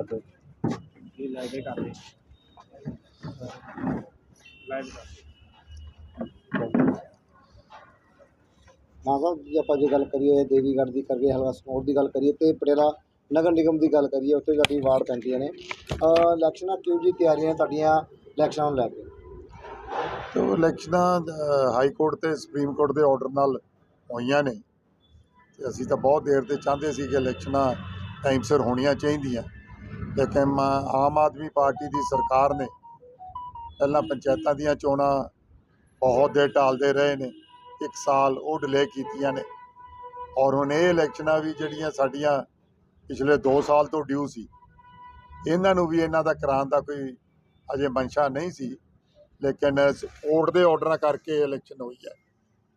ਇਹ ਕਰ ਮਾਨ ਸਾਹਿਬ ਜੇ ਆਪਾਂ ਜੇ ਗੱਲ ਕਰੀਏ ਦੇਵੀਗੜ੍ਹ ਦੀ ਕਰੀਏ ਹਲਕਾ ਸਨੌਰ ਦੀ ਗੱਲ ਕਰੀਏ ਤੇ ਪਟਿਆਲਾ ਨਗਰ ਨਿਗਮ ਦੀ ਗੱਲ ਕਰੀਏ ਉੱਥੇ ਤੁਹਾਡੀ ਵਾਰਡ ਪੈਂਦੀਆਂ ਨੇ। ਇਲੈਕਸ਼ਨਾਂ ਕਿਉਂ ਜੀ ਤਿਆਰੀਆਂ ਤੁਹਾਡੀਆਂ ਇਲੈਕਸ਼ਨਾਂ ਨੂੰ ਲੈ ਕੇ? ਤੇ ਇਲੈਕਸ਼ਨਾਂ ਹਾਈ ਕੋਰਟ ਤੇ ਸੁਪਰੀਮ ਕੋਰਟ ਦੇ ਆਰਡਰ ਨਾਲ ਹੋਈਆਂ ਨੇ। ਤੇ ਅਸੀਂ ਤਾਂ ਬਹੁਤ ਦੇਰ ਤੇ ਚਾਹੁੰਦੇ ਸੀ ਕਿ ਇਲੈਕਸ਼ਨਾਂ ਟਾਈਮ ਸਿਰ ਹੋਣੀਆਂ ਚਾਹੀਦੀਆਂ। ਲੇਕਿਨ ਆਮ ਆਦਮੀ ਪਾਰਟੀ ਦੀ ਸਰਕਾਰ ਨੇ ਪਹਿਲਾਂ ਪੰਚਾਇਤਾਂ ਦੀਆਂ ਚੋਣਾਂ ਬਹੁਤ ਦੇਰ ਟਾਲਦੇ ਰਹੇ ਨੇ, ਇੱਕ ਸਾਲ ਉਹ ਡਿਲੇ ਕੀਤੀਆਂ ਨੇ। ਔਰ ਹੁਣ ਇਹ ਇਲੈਕਸ਼ਨਾਂ ਵੀ ਜਿਹੜੀਆਂ ਸਾਡੀਆਂ ਪਿਛਲੇ 2 ਸਾਲ ਤੋਂ ਡਿਊ ਸੀ, ਇਹਨਾਂ ਨੂੰ ਵੀ ਇਹਨਾਂ ਦਾ ਕਰਾਉਣ ਦਾ ਕੋਈ ਅਜੇ ਮਨਸ਼ਾ ਨਹੀਂ ਸੀ, ਲੇਕਿਨ ਕੋਰਟ ਦੇ ਆਰਡਰਾਂ ਕਰਕੇ ਇਲੈਕਸ਼ਨ ਹੋਈ ਹੈ।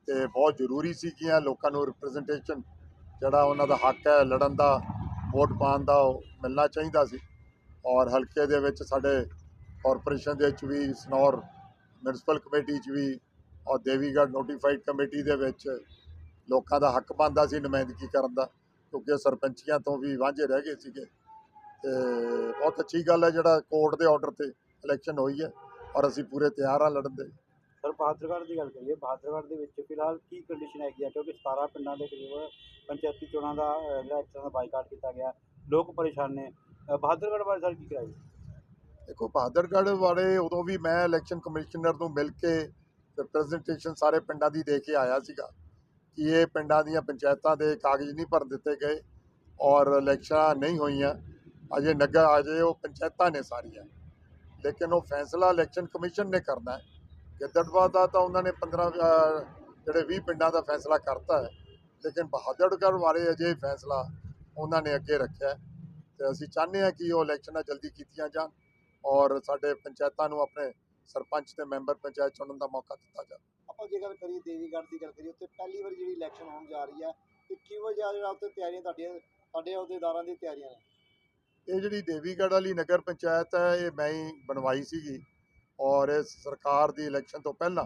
ਤੇ ਬਹੁਤ ਜ਼ਰੂਰੀ ਸੀ ਕਿ ਲੋਕਾਂ ਨੂੰ ਰਿਪਰੈਜ਼ੈਂਟੇਸ਼ਨ ਜਿਹੜਾ ਉਹਨਾਂ ਦਾ ਹੱਕ ਹੈ ਲੜਨ ਦਾ, ਵੋਟ ਪਾਉਣ ਦਾ, ਉਹ ਮਿਲਣਾ ਚਾਹੀਦਾ ਸੀ। ਔਰ ਹਲਕੇ ਦੇ ਵਿੱਚ ਸਾਡੇ ਕਾਰਪੋਰੇਸ਼ਨ ਦੇ ਵਿੱਚ ਵੀ ਸਨੌਰ ਮਿਊਨਿਸਪਲ ਕਮੇਟੀ 'ਚ ਵੀ ਔਰ ਦੇਵੀਗੜ੍ਹ ਨੋਟੀਫਾਈਡ ਕਮੇਟੀ ਦੇ ਵਿੱਚ ਲੋਕਾਂ ਦਾ ਹੱਕ ਬਣਦਾ ਸੀ ਨੁਮਾਇੰਦਗੀ ਕਰਨ ਦਾ ਕਿਉਂਕਿ ਸਰਪੰਚੀਆਂ ਤੋਂ ਵੀ ਵਾਂਝੇ ਰਹਿ ਗਏ ਸੀਗੇ। ਤੇ ਬਹੁਤ ਅੱਛੀ ਗੱਲ ਹੈ ਜਿਹੜਾ ਕੋਰਟ ਦੇ ਆਰਡਰ ਤੇ ਇਲੈਕਸ਼ਨ ਹੋਈ ਹੈ ਔਰ ਅਸੀਂ ਪੂਰੇ ਤਿਆਰ ਹਾਂ ਲੜਨ ਦੇ। ਸਰ ਬਹਾਦਰਗੜ੍ਹ ਦੀ ਗੱਲ ਕਰੀਏ ਬਹਾਦਰਗੜ੍ਹ ਦੇ ਵਿੱਚ ਫਿਲਹਾਲ ਕੀ ਕੰਡੀਸ਼ਨ ਹੈਗੀ ਆ ਕਿਉਂਕਿ 17 ਪਿੰਡਾਂ ਦੇ ਕਰੀਬ ਪੰਚਾਇਤੀ ਚੋਣਾਂ ਦਾ ਅ, ਦਾ ਬਾਈਕਾਟ ਕੀਤਾ ਗਿਆ। ਲੋਕ ਪਰੇਸ਼ਾਨ ਨੇ। ਅ, ਬਹਾਦਰਗੜ੍ਹ ਬਾਰੇ ਸਰ ਕੀ ਕਰਾਈ ਦੇਖੋ ਬਹਾਦਰਗੜ੍ਹ ਵਾਲੇ ਉਦੋਂ ਵੀ ਮੈਂ ਇਲੈਕਸ਼ਨ ਕਮਿਸ਼ਨਰ ਨੂੰ ਮਿਲ ਕੇ ਰਿਪਰੈਜ਼ੈਂਟੇਸ਼ਨ ਸਾਰੇ ਪਿੰਡਾਂ ਦੀ ਦੇ ਕੇ ਆਇਆ ਸੀਗਾ ਕਿ ਇਹ ਪਿੰਡਾਂ ਦੀਆਂ ਪੰਚਾਇਤਾਂ ਦੇ ਕਾਗਜ਼ ਨਹੀਂ ਭਰਨ ਦਿੱਤੇ ਗਏ ਔਰ ਇਲੈਕਸ਼ਨਾਂ ਨਹੀਂ ਹੋਈਆਂ। ਅਜੇ ਨਗਰ ਅਜੇ ਉਹ ਪੰਚਾਇਤਾਂ ਨੇ ਸਾਰੀਆਂ। ਲੇਕਿਨ ਉਹ ਫੈਸਲਾ ਇਲੈਕਸ਼ਨ ਕਮਿਸ਼ਨ ਨੇ ਕਰਨਾ ਹੈ। ਗਿੱਦੜਬਾਹ ਦਾ ਤਾਂ ਉਹਨਾਂ ਨੇ 15 ਅਹ, ਜਿਹੜੇ 20 ਪਿੰਡਾਂ ਦਾ ਫੈਸਲਾ ਕਰਤਾ ਹੈ। ਲੇਕਿਨ ਬਹਾਦਰਗੜ੍ਹ ਬਾਰੇ ਅਜੇ ਫੈਸਲਾ ਉਹਨਾਂ ਨੇ ਅੱਗੇ ਰੱਖਿਆ ਤੇ ਅਸੀਂ ਚਾਹੁੰਦੇ ਹਾਂ ਕਿ ਉਹ ਇਲੈਕਸ਼ਨਾਂ ਜਲਦੀ ਕੀਤੀਆਂ ਜਾਣ ਔਰ ਸਾਡੇ ਪੰਚਾਇਤਾਂ ਨੂੰ ਆਪਣੇ ਸਰਪੰਚ ਤੇ ਮੈਂਬਰ ਪੰਚਾਇਤ ਚੁਣਨ ਦਾ ਮੌਕਾ ਦਿੱਤਾ ਜਾਵੇ। ਆਪਾਂ ਜੇ ਗੱਲ ਕਰੀਏ ਦੇਵੀਗੜ੍ਹ ਦੀ ਗੱਲ ਕਰੀਏ ਉੱਥੇ ਪਹਿਲੀ ਵਾਰੀ ਜਿਹੜੀ ਇਲੈਕਸ਼ਨ ਹੋਣ ਜਾ ਰਹੀ ਹੈ ਤੇ ਕਿਹੋ ਜਿਹਾ ਜਿਹੜਾ ਉੱਥੇ ਤਿਆਰੀਆਂ ਤੁਹਾਡੀਆਂ ਤੁਹਾਡੇ ਅਹੁਦੇਦਾਰਾਂ ਦੀ ਤਿਆਰੀਆਂ ਨੇ? ਇਹ ਜਿਹੜੀ ਦੇਵੀਗੜ੍ਹ ਵਾਲੀ ਨਗਰ ਪੰਚਾਇਤ ਹੈ ਇਹ ਮੈਂ ਹੀ ਬਣਵਾਈ ਸੀਗੀ ਔਰ ਇਸ ਸਰਕਾਰ ਦੀ ਇਲੈਕਸ਼ਨ ਤੋਂ ਪਹਿਲਾਂ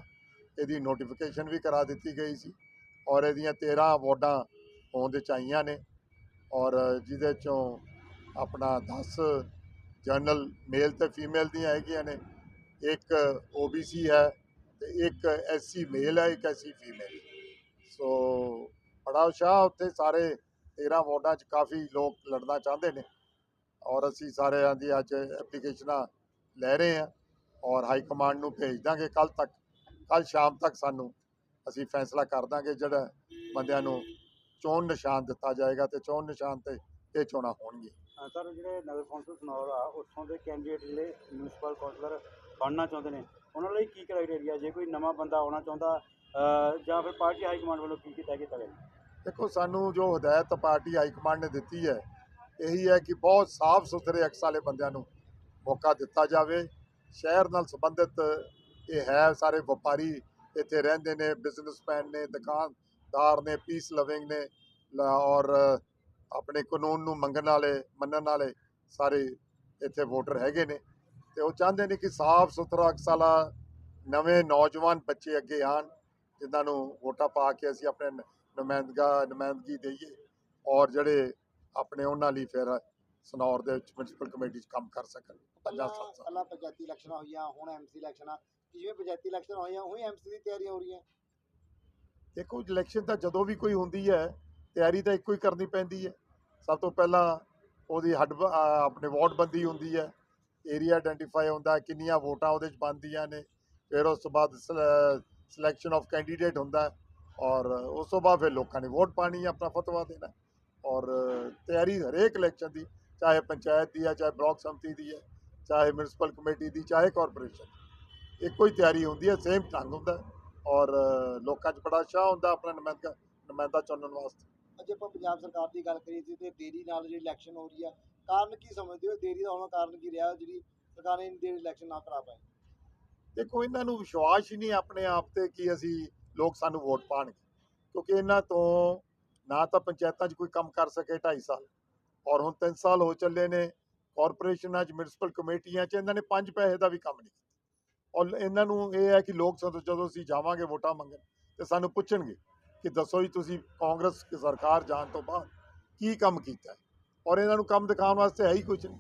ਇਹਦੀ ਨੋਟੀਫਿਕੇਸ਼ਨ ਵੀ ਕਰਾ ਦਿੱਤੀ ਗਈ ਸੀ ਔਰ ਇਹਦੀਆਂ 13 ਵਾਰਡਾਂ ਹੋਂਦ ਵਿੱਚ ਆਈਆਂ ਨੇ। ਔਰ ਜਿਹਦੇ ਚੋਂ ਆਪਣਾ 10 ਜਨਰਲ ਮੇਲ ਤੇ ਫੀਮੇਲ ਦੀਆਂ ਹੈਗੀਆਂ ਨੇ, ਇੱਕ ਓਬੀਸੀ ਹੈ ਤੇ ਇੱਕ ਐਸਸੀ ਮੇਲ ਹੈ, ਇੱਕ ਐਸਸੀ ਫੀਮੇਲ ਸੋ ਬੜਾ ਉਤਸ਼ਾਹ ਉੱਥੇ ਸਾਰੇ 13 ਵਾਰਡਾਂ 'ਚ ਕਾਫੀ ਲੋਕ ਲੜਨਾ ਚਾਹੁੰਦੇ ਨੇ ਔਰ ਅਸੀਂ ਸਾਰਿਆਂ ਦੀ ਅੱਜ ਐਪਲੀਕੇਸ਼ਨਾਂ ਲੈ ਰਹੇ ਹਾਂ ਔਰ ਹਾਈ ਕਮਾਂਡ ਨੂੰ ਭੇਜ ਦਾਂਗੇ ਕੱਲ ਤੱਕ ਕੱਲ ਸ਼ਾਮ ਤੱਕ ਸਾਨੂੰ ਅਸੀਂ ਫੈਸਲਾ ਕਰ ਦਾਂਗੇ ਜਿਹੜਾ ਬੰਦਿਆਂ ਨੂੰ ਚੋਣ ਨਿਸ਼ਾਨ ਦਿੱਤਾ ਜਾਏਗਾ ਤੇ ਚੋਣ ਨਿਸ਼ਾਨ ਤੇ ਇਹ ਚੋਣਾਂ ਹੋਣਗੀਆਂ। ਅ, ਸਰ ਜਿਹੜੇ ਨਗਰ ਕੌਂਸਲ ਸਨੌਰ ਆ ਉੱਥੋਂ ਦੇ ਕੈਂਡੀਡੇਟ ਜਿਹੜੇ ਮਿਊਨਿਸਪਲ ਕੌਂਸਲਰ ਬਣਨਾ ਚਾਹੁੰਦੇ ਨੇ ਉਹਨਾਂ ਲਈ ਕੀ ਕ੍ਰਾਈਟੇਰੀਆ ਜੇ ਕੋਈ ਨਵਾਂ ਬੰਦਾ ਆਉਣਾ ਚਾਹੁੰਦਾ ਅ, ਜਾਂ ਫਿਰ ਪਾਰਟੀ ਹਾਈ ਕਮਾਂਡ ਵੱਲੋਂ ਕੀ ਕੀਤਾ ਕੀਤਾ ਗਿਆ? ਦੇਖੋ ਸਾਨੂੰ ਜੋ ਹਦਾਇਤ ਪਾਰਟੀ ਹਾਈ ਕਮਾਂਡ ਨੇ ਦਿੱਤੀ ਹੈ ਇਹੀ ਹੈ ਕਿ ਬਹੁਤ ਸਾਫ਼ ਸੁਥਰੇ ਅਕਸ ਵਾਲੇ ਬੰਦਿਆਂ ਨੂੰ ਮੌਕਾ ਦਿੱਤਾ ਜਾਵੇ। ਸ਼ਹਿਰ ਨਾਲ ਸੰਬੰਧਿਤ ਇਹ ਹੈ ਸਾਰੇ ਵਪਾਰੀ ਇੱਥੇ ਰਹਿੰਦੇ ਨੇ ਬਿਜ਼ਨਸਮੈਨ ਨੇ ਦੁਕਾਨਦਾਰ ਨੇ ਪੀਸ ਲਵਿੰਗ ਨੇ ਔਰ ਆਪਣੇ ਕਾਨੂੰਨ ਨੂੰ ਮੰਗਣ ਵਾਲੇ ਮੰਨਣ ਵਾਲੇ ਸਾਰੇ ਇੱਥੇ ਵੋਟਰ ਹੈਗੇ ਨੇ। ਤੇ ਉਹ ਚਾਹੁੰਦੇ ਨੇ ਕਿ ਸਾਫ਼ ਸੁਥਰਾ ਅਕਸ ਵਾਲਾ ਨਵੇਂ ਨੌਜਵਾਨ ਬੱਚੇ ਅੱਗੇ ਆਣ ਜਿਨ੍ਹਾਂ ਨੂੰ ਵੋਟਾਂ ਪਾ ਕੇ ਅਸੀਂ ਆਪਣੇ ਨੁਮਾਇੰਦਗਾ ਨੁਮਾਇੰਦਗੀ ਦੇਈਏ ਔਰ ਜਿਹੜੇ ਆਪਣੇ ਉਹਨਾਂ ਲਈ ਫਿਰ ਸਨੌਰ ਦੇ ਵਿੱਚ ਮਿਊਨਿਸਪਲ ਕਮੇਟੀ 'ਚ ਕੰਮ ਕਰ ਸਕਣ। ਪੰਜਾਹ ਸੱਤ ਸਾਲ। ਪਹਿਲਾਂ ਪੰਚਾਇਤੀ ਇਲੈਕਸ਼ਨਾਂ ਹੋਈਆਂ ਹੁਣ ਐਮਸੀ ਇਲੈਕਸ਼ਨਾਂ ਜਿਵੇਂ ਪੰਚਾਇਤੀ ਇਲੈਕਸ਼ਨ ਹੋਈਆਂ ਉਹੀ ਐਮਸੀ ਦੀ ਤਿਆਰੀਆਂ ਹੋ ਰਹੀਆਂ। ਦੇਖੋ ਇਲੈਕਸ਼ਨ ਤਾਂ ਜਦੋਂ ਵੀ ਕੋਈ ਹੁੰਦੀ ਹੈ, ਤਿਆਰੀ ਤਾਂ ਇੱਕੋ ਹੀ ਕਰਨੀ ਪੈਂਦੀ ਹੈ। ਸਭ ਤੋਂ ਪਹਿਲਾਂ ਉਹਦੀ ਹੱਡ ਆਪਣੇ ਵਾਰਡ ਬੰਦੀ ਹੁੰਦੀ ਹੈ। ਏਰੀਆ ਆਇਡੈਂਟੀਫਾਈ ਹੁੰਦਾ ਕਿੰਨੀਆਂ ਵੋਟਾਂ ਉਹਦੇ 'ਚ ਬਣਦੀਆਂ ਨੇ। ਫਿਰ ਉਸ ਤੋਂ ਬਾਅਦ ਸਿਲੈਕਸ਼ਨ ਆਫ ਕੈਂਡੀਡੇਟ ਹੁੰਦਾ ਔਰ ਉਸ ਤੋਂ ਬਾਅਦ ਫਿਰ ਲੋਕਾਂ ਨੇ ਵੋਟ ਪਾਣੀ ਆਪਣਾ ਫਤਵਾ ਦੇਣਾ। ਔਰ ਤਿਆਰੀ ਹਰੇਕ ਇਲੈਕਸ਼ਨ ਦੀ, ਚਾਹੇ ਪੰਚਾਇਤ ਦੀ ਹੈ, ਚਾਹੇ ਬਲਾਕ ਸੰਮਤੀ ਦੀ ਹੈ, ਚਾਹੇ ਮਿਊਨਿਸਪਲ ਕਮੇਟੀ ਦੀ, ਚਾਹੇ ਕਾਰਪੋਰੇਸ਼ਨ ਇੱਕੋ ਹੀ ਤਿਆਰੀ ਹੁੰਦੀ ਹੈ ਸੇਮ ਢੰਗ ਹੁੰਦਾ ਔਰ ਲੋਕਾਂ 'ਚ ਬੜਾ ਉਤਸ਼ਾਹ ਹੁੰਦਾ ਆਪਣਾ ਨੁਮਾਇੰਦਾ ਨੁਮਾਇੰਦਾ ਚੁਣਨ ਵਾਸਤੇ। ਅੱਜ ਆਪਾਂ ਪੰਜਾਬ ਸਰਕਾਰ ਦੀ ਗੱਲ ਕਰੀਏ ਤੇ ਦੇਰੀ ਨਾਲ ਜਿਹੜੀ ਇਲੈਕਸ਼ਨ ਹੋ ਰਹੀ ਆ ਕਾਰਨ ਕੀ ਸਮਝਦੇ ਹੋ? ਦੇਰੀ ਦਾ ਹੋਣਾ ਕਾਰਨ ਕੀ ਰਿਹਾ ਜਿਹੜੀ ਸਰਕਾਰ ਨੇ ਦੇਰ ਇਲੈਕਸ਼ਨ ਨਾ ਕਰਾ ਪਾਈ? ਦੇਖੋ ਇਹਨਾਂ ਨੂੰ ਵਿਸ਼ਵਾਸ ਹੀ ਨਹੀਂ ਆਪਣੇ ਆਪ ਤੇ ਕਿ ਅਸੀਂ ਲੋਕ ਸਾਨੂੰ ਵੋਟ ਪਾਣਗੇ ਕਿਉਂਕਿ ਇਹਨਾਂ ਤੋਂ ਨਾ ਤਾਂ ਪੰਚਾਇਤਾਂ 'ਚ ਕੋਈ ਕੰਮ ਕਰ ਸਕੇ 2.5 ਸਾਲ ਔਰ ਹੁਣ 3 ਸਾਲ ਹੋ ਚੱਲੇ ਨੇ ਕਾਰਪੋਰੇਸ਼ਨਾਂ 'ਚ ਮਿਊਨਿਸਪਲ ਕਮੇਟੀਆਂ 'ਚ ਇਹਨਾਂ ਨੇ 5 ਪੈਸੇ ਦਾ ਵੀ ਕੰਮ ਨਹੀਂ ਕੀਤਾ। ਔਰ ਇਹਨਾਂ ਨੂੰ ਇਹ ਹੈ ਕਿ ਲੋਕ ਜਦੋਂ ਜਦੋਂ ਅਸੀਂ ਜਾਵਾਂਗੇ ਵੋਟਾਂ ਮੰਗਣ ਤੇ ਸਾਨੂੰ ਪੁੱਛਣਗੇ ਕਿ ਦੱਸੋ ਜੀ ਤੁਸੀਂ ਕਾਂਗਰਸ ਦੀ ਸਰਕਾਰ ਜਾਣ ਤੋਂ ਬਾਅਦ ਕੀ ਕੰਮ ਕੀਤਾ ਔਰ ਇਹਨਾਂ ਨੂੰ ਕੰਮ ਦਿਖਾਉਣ ਵਾਸਤੇ ਹੈ ਹੀ ਕੁਝ ਨਹੀਂ।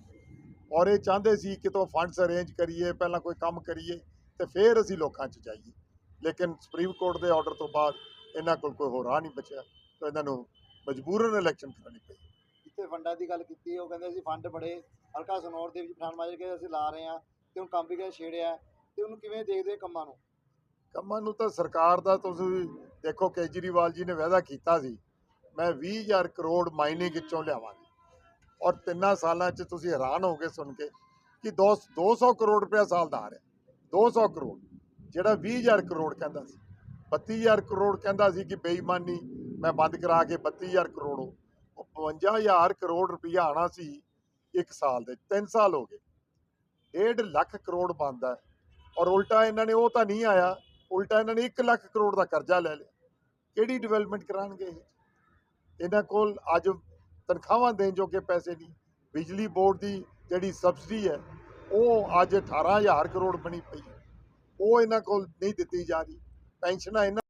ਔਰ ਇਹ ਚਾਹੁੰਦੇ ਸੀ ਕਿ ਕਿਤੋਂ ਫੰਡਸ ਅਰੇਂਜ ਕਰੀਏ, ਪਹਿਲਾਂ ਕੋਈ ਕੰਮ ਕਰੀਏ ਤੇ ਫਿਰ ਅਸੀਂ ਲੋਕਾਂ 'ਚ ਜਾਈਏ। ਲੇਕਿਨ ਸੁਪਰੀਮ ਕੋਰਟ ਦੇ ਆਰਡਰ ਤੋਂ ਬਾਅਦ ਇਹਨਾਂ ਕੋਲ ਕੋਈ ਹੋਰ ਰਾਹ ਨਹੀਂ ਬਚਿਆ ਤਾਂ ਇਹਨਾਂ ਨੂੰ ਮਜਬੂਰਨ ਇਲੈਕਸ਼ਨ ਕਰਾਉਣੀ ਪਈ। ਜਿੱਥੇ ਫੰਡਾਂ ਦੀ ਗੱਲ ਕੀਤੀ, ਉਹ ਕਹਿੰਦੇ ਅਸੀਂ ਫੰਡ ਬੜੇ ਹਲਕਾ ਸਨੌਰ ਦੇ ਵਿੱਚ ਪਠਾਨ ਮਾਜਰੇ ਕੇ ਅਸੀਂ ਲਾ ਰਹੇ ਹਾਂ ਤੇ ਹੁਣ ਕੰਮ ਵੀ ਕਿਹਾ ਛੇੜਿਆ। ਤੇ ਉਹਨੂੰ ਕਿਵੇਂ ਦੇਖਦੇ ਕੰਮਾਂ ਨੂੰ? ਕੰਮਾਂ ਨੂੰ ਤਾਂ ਸਰਕਾਰ ਦਾ ਤੁਸੀਂ ਦੇਖੋ ਕੇਜਰੀਵਾਲ ਜੀ ਨੇ ਵਾਅਦਾ ਕੀਤਾ ਸੀ, ਮੈਂ 20000 ਕਰੋੜ ਮਾਈਨਿੰਗ ਵਿੱਚੋਂ ਲਿਆਵਾਂਗਾ। ਔਰ ਤਿੰਨਾਂ ਸਾਲਾਂ 'ਚ ਤੁਸੀਂ ਹੈਰਾਨ ਹੋਗੇ ਸੁਣ ਕੇ ਕਿ ਦੋ 200 ਕਰੋੜ ਰੁਪਇਆ ਸਾਲ ਦਾ ਆ ਰਿਹਾ। 200 ਕਰੋੜ, ਜਿਹੜਾ 20000 ਕਰੋੜ ਕਹਿੰਦਾ ਸੀ। 32000 ਕਰੋੜ ਕਹਿੰਦਾ ਸੀ ਕਿ ਬੇਈਮਾਨੀ, ਮੈਂ ਬੰਦ ਕਰਾ ਕੇ 32000 ਕਰੋੜ। ਉਹ ਉਹ 55000 ਕਰੋੜ ਰੁਪਇਆ ਆਣਾ ਸੀ ਇੱਕ ਸਾਲ ਦੇ 3 ਸਾਲ ਹੋ ਗਏ। 1.5 ਲੱਖ ਕਰੋੜ ਬਣਦਾ। ਹੈ ਔਰ ਉਲਟਾ ਇਹਨਾਂ ਨੇ ਉਹ ਤਾਂ ਨਹੀਂ ਆਇਆ, ਉਲਟਾ ਇਹਨਾਂ ਨੇ 1 ਲੱਖ ਕਰੋੜ ਦਾ ਕਰਜ਼ਾ ਲੈ ਲਿਆ। ਕਿਹੜੀ ਡਿਵੈਲਪਮੈਂਟ ਕਰਾਣਗੇ ਇਹਨਾਂ ਕੋਲ ਅੱਜ ਤਨਖਾਹਾਂ ਦੇਣ ਜੋਗੇ ਪੈਸੇ ਨਹੀਂ। ਬਿਜਲੀ ਬੋਰਡ ਦੀ ਜਿਹੜੀ ਸਬਸਿਡੀ ਹੈ, ਉਹ ਅੱਜ 18000 ਕਰੋੜ ਬਣੀ ਪਈ ਉਹ ਇਹਨਾਂ ਕੋਲ ਨਹੀਂ ਦਿੱਤੀ ਜਾ ਰਹੀ। ਪੈਨਸ਼ਨਾਂ ਇਹਨਾਂ